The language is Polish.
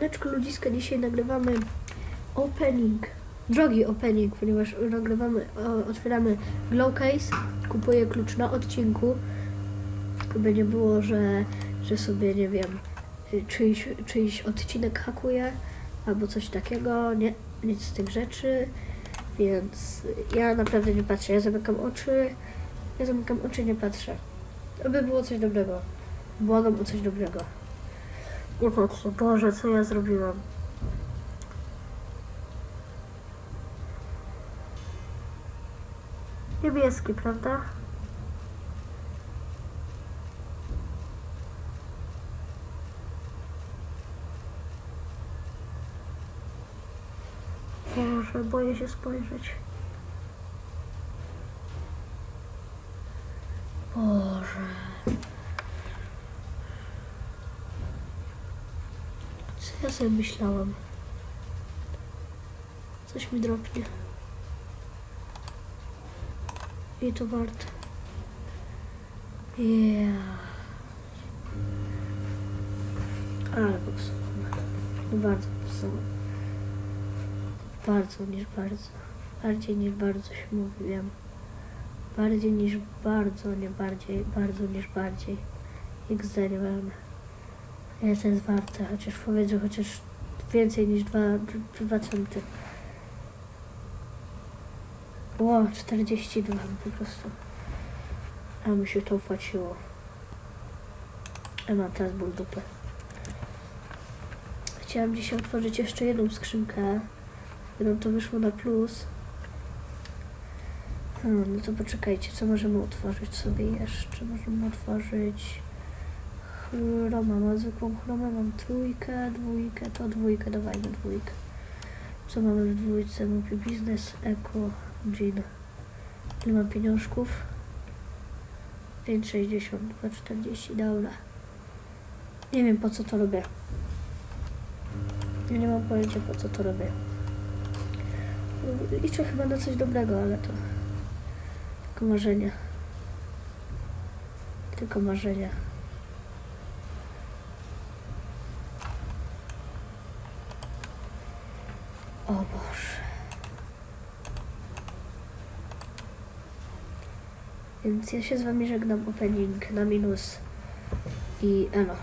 Leczko ludziska, dzisiaj nagrywamy opening, drogi opening, ponieważ nagrywamy, otwieramy Glowcase, kupuję klucz na odcinku, żeby nie było, że, że sobie, nie wiem, y, czyjś, czyjś odcinek hakuje, albo coś takiego, nie, nic z tych rzeczy, więc ja naprawdę nie patrzę, ja zamykam oczy, ja zamykam oczy, nie patrzę. Aby było coś dobrego, błagam o coś dobrego. Nie patrzę, Boże, co ja zrobiłam? Niebieski, prawda? Boże, boję się spojrzeć. Boże. Co ja sobie myślałam? Coś mi drobnie. I to warto. Yeah. Ale popsułam. Bardzo popsułam. Bardzo niż bardzo. Bardziej niż bardzo się mówiłem. Bardziej niż bardzo, nie bardziej. Bardzo niż bardziej. XD nie wiem. Ile to jest warte? Chociaż powiedz, że chociaż więcej niż 2, 2 centy. Ło, 42 po prostu. A mi się to opłaciło. A mam teraz ból dupy. Chciałam dzisiaj otworzyć jeszcze jedną skrzynkę. Jedną to wyszło na plus. Hmm, no to poczekajcie, co możemy otworzyć sobie jeszcze? Możemy otworzyć chroma, mam zwykłą chromę, mam trójkę, dwójkę, to dwójkę, dawajmy dwójkę. Co mamy w dwójce? Mówię biznes, eko, gin. Ile mam pieniążków? 5,60, 2,40, dobra. Nie wiem po co to robię. Ja nie mam pojęcia po co to robię. Liczę chyba na coś dobrego, ale to tylko marzenia. Tylko marzenia. O Boże. Więc ja się z wami żegnam opening na minus i elo.